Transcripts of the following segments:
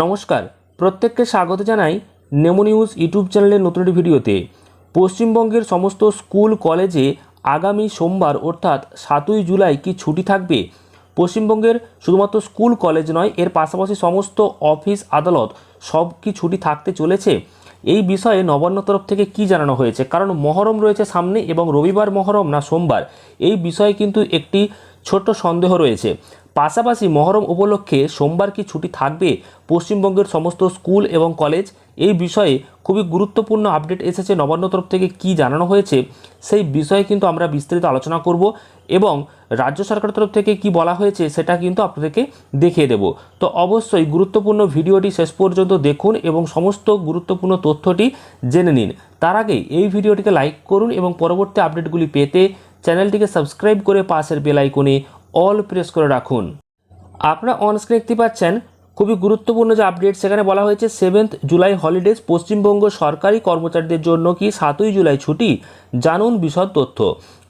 নমস্কার, প্রত্যেককে স্বাগত জানাই নেমো নিউজ ইউটিউব চ্যানেলের নতুন একটি ভিডিওতে। পশ্চিমবঙ্গের সমস্ত স্কুল, কলেজে আগামী সোমবার অর্থাৎ সাতই জুলাই কি ছুটি থাকবে? পশ্চিমবঙ্গের শুধুমাত্র স্কুল, কলেজ নয়, এর পাশাপাশি সমস্ত অফিস, আদালত সব কি ছুটি থাকতে চলেছে? এই বিষয়ে নবান্ন তরফ থেকে কি জানানো হয়েছে? কারণ মহরম রয়েছে সামনে এবং রবিবার মহরম না সোমবার। এই বিষয়ে কিন্তু একটি ছোট্ট সন্দেহ রয়েছে। পাশাপাশি মহরম উপলক্ষে সোমবার কি ছুটি থাকবে পশ্চিমবঙ্গের সমস্ত স্কুল এবং কলেজ? এই বিষয়ে খুবই গুরুত্বপূর্ণ আপডেট এসেছে নবান্ন তরফ থেকে কি জানানো হয়েছে সেই বিষয়ে কিন্তু আমরা বিস্তারিত আলোচনা করব এবং রাজ্য সরকারের তরফ থেকে কি বলা হয়েছে সেটা কিন্তু আপনাদেরকে দেখিয়ে দেব। তো অবশ্যই গুরুত্বপূর্ণ ভিডিওটি শেষ পর্যন্ত দেখুন এবং সমস্ত গুরুত্বপূর্ণ তথ্যটি জেনে নিন। তার আগে এই ভিডিওটিকে লাইক করুন এবং পরবর্তী আপডেটগুলি পেতে চ্যানেলটিকে সাবস্ক্রাইব করে পাশের বেল আইকনে অল প্রেস করে রাখুন। আপনারা অনস্ক্রিন দেখতে পাচ্ছেন, খুবই গুরুত্বপূর্ণ যে আপডেট সেখানে বলা হয়েছে সেভেন্থ জুলাই হলিডেজ পশ্চিমবঙ্গ সরকারি কর্মচারীদের জন্য কি সাতই জুলাই ছুটি? জানুন বিশদ তথ্য।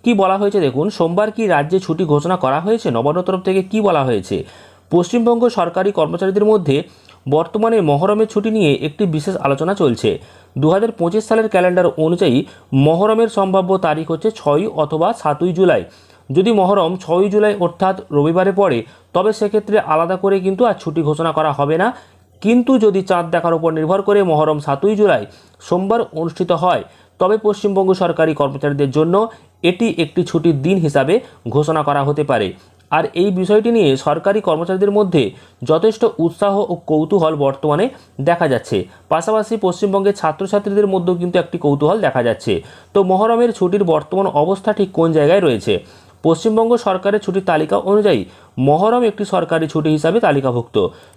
কি বলা হয়েছে দেখুন, সোমবার কি রাজ্যে ছুটি ঘোষণা করা হয়েছে? নবান্ন তরফ থেকে কি বলা হয়েছে? পশ্চিমবঙ্গ সরকারি কর্মচারীদের মধ্যে বর্তমানে মহরমের ছুটি নিয়ে একটি বিশেষ আলোচনা চলছে। দু হাজার পঁচিশ সালের ক্যালেন্ডার অনুযায়ী মহরমের সম্ভাব্য তারিখ হচ্ছে ছয়ই অথবা সাতই জুলাই। যদি মহরম ছয়ই জুলাই অর্থাৎ রবিবারে পড়ে, তবে সেক্ষেত্রে আলাদা করে কিন্তু আর ছুটি ঘোষণা করা হবে না। কিন্তু যদি চাঁদ দেখার উপর নির্ভর করে মহরম সাতই জুলাই সোমবার অনুষ্ঠিত হয়, তবে পশ্চিমবঙ্গ সরকারি কর্মচারীদের জন্য এটি একটি ছুটির দিন হিসাবে ঘোষণা করা হতে পারে। আর এই বিষয়টি নিয়ে সরকারি কর্মচারীদের মধ্যে যথেষ্ট উৎসাহ ও কৌতূহল বর্তমানে দেখা যাচ্ছে। পাশাপাশি পশ্চিমবঙ্গের ছাত্রছাত্রীদের মধ্যেও কিন্তু একটি কৌতূহল দেখা যাচ্ছে। তো মহরমের ছুটির বর্তমান অবস্থা ঠিক কোন জায়গায় রয়েছে? পশ্চিমবঙ্গ সরকারের ছুটির তালিকা অনুযায়ী মহরম একটি সরকারি ছুটি হিসাবে তালিকাভুক্ত।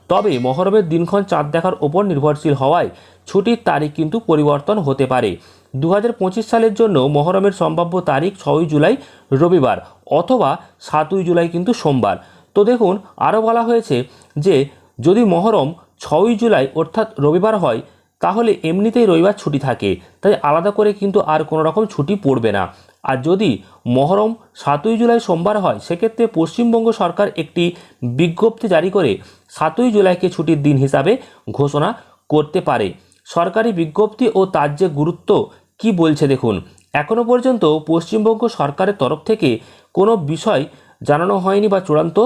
তবে মহরমের দিনক্ষণ চাঁদ দেখার ওপর নির্ভরশীল হওয়ায় ছুটির তারিখ কিন্তু পরিবর্তন হতে পারে। দু হাজার পঁচিশ সালের জন্য মহরমের সম্ভাব্য তারিখ ছয়ই জুলাই রবিবার অথবা সাতই জুলাই কিন্তু সোমবার। তো দেখুন, আরও বলা হয়েছে যে, যদি মহরম ছয়ই জুলাই অর্থাৎ রবিবার হয়, তাহলে এমনিতেই রবিবার ছুটি থাকে। তাই আলাদা করে কিন্তু আর কোনো রকম ছুটি পড়বে না। আর যদি মহরম সাতই জুলাই সোমবার হয়, সেক্ষেত্রে পশ্চিমবঙ্গ সরকার একটি বিজ্ঞপ্তি জারি করে সাতই জুলাইকে ছুটির দিন হিসাবে ঘোষণা করতে পারে। সরকারি বিজ্ঞপ্তি ও তার যে গুরুত্ব, কি বলছে দেখুন। এখনও পর্যন্ত পশ্চিমবঙ্গ সরকারের তরফ থেকে কোনো বিষয় জানানো হয়নি বা চূড়ান্ত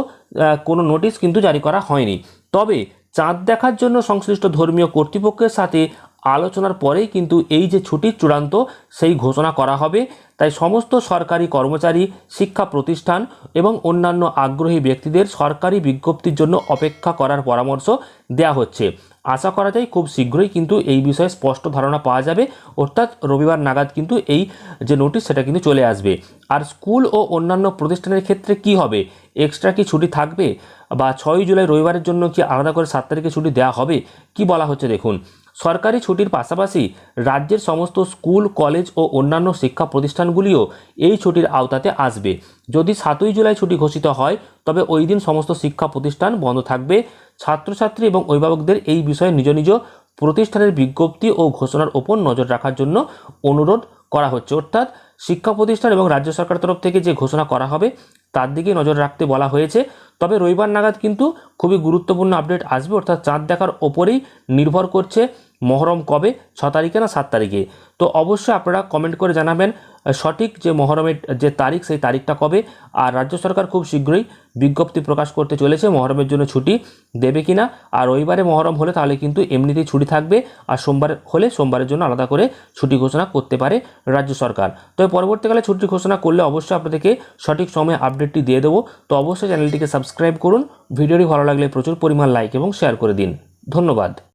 কোনো নোটিশ কিন্তু জারি করা হয়নি। তবে চাঁদ দেখার জন্য সংশ্লিষ্ট ধর্মীয় কর্তৃপক্ষের সাথে আলোচনার পরেই কিন্তু এই যে ছুটির চূড়ান্ত সেই ঘোষণা করা হবে। তাই সমস্ত সরকারি কর্মচারী, শিক্ষা প্রতিষ্ঠান এবং অন্যান্য আগ্রহী ব্যক্তিদের সরকারি বিজ্ঞপ্তির জন্য অপেক্ষা করার পরামর্শ দেওয়া হচ্ছে। আশা করা যায় খুব শীঘ্রই কিন্তু এই বিষয়ে স্পষ্ট ধারণা পাওয়া যাবে। অর্থাৎ রবিবার নাগাদ কিন্তু এই যে নোটিশ, সেটা কিন্তু চলে আসবে। আর স্কুল ও অন্যান্য প্রতিষ্ঠানের ক্ষেত্রে কি হবে? এক্সট্রা কি ছুটি থাকবে? বা ছয়ই জুলাই রবিবারের জন্য কি আলাদা করে সাত তারিখে ছুটি দেওয়া হবে? কি বলা হচ্ছে দেখুন। সরকারি ছুটির পাশাপাশি রাজ্যের সমস্ত স্কুল, কলেজ ও অন্যান্য শিক্ষা প্রতিষ্ঠানগুলিও এই ছুটির আওতাতে আসবে। যদি সাতই জুলাই ছুটি ঘোষিত হয়, তবে ওই দিন সমস্ত শিক্ষা প্রতিষ্ঠান বন্ধ থাকবে। ছাত্রছাত্রী এবং অভিভাবকদের এই বিষয়ে নিজ নিজ প্রতিষ্ঠানের বিজ্ঞপ্তি ও ঘোষণার ওপর নজর রাখার জন্য অনুরোধ করা হচ্ছে। অর্থাৎ শিক্ষা প্রতিষ্ঠান এবং রাজ্য সরকার তরফ থেকে যে ঘোষণা করা হবে, তার দিকে নজর রাখতে বলা হয়েছে। তবে রবিবার নাগাদ কিন্তু খুবই গুরুত্বপূর্ণ আপডেট আসবে। অর্থাৎ চাঁদ দেখার ওপরেই নির্ভর করছে মহরম কবে? ছ তারিখে না সাত তারিখে? তো অবশ্যই আপনারা কমেন্ট করে জানাবেন সঠিক যে মহরমের, যে তারিখ, সেই তারিখটা কবে? আর রাজ্য সরকার খুব শীঘ্রই বিজ্ঞপ্তি প্রকাশ করতে চলেছে মহরমের জন্য ছুটি দেবে কিনা? আর রবিবারে মহরম হলে তাহলে কিন্তু এমনিতেই ছুটি থাকবে, আর সোমবার হলে সোমবারের জন্য আলাদা করে ছুটি ঘোষণা করতে পারে রাজ্য সরকার। তো পরবর্তীকালে ছুটি ঘোষণা করলে অবশ্যই আপনাদেরকে সঠিক সময়ে আপডেটটি দিয়ে দেবো। তো অবশ্যই চ্যানেলটিকে সাবস্ক্রাইব করুন, ভিডিওটি ভালো লাগলে প্রচুর পরিমাণ লাইক এবং শেয়ার করে দিন। ধন্যবাদ।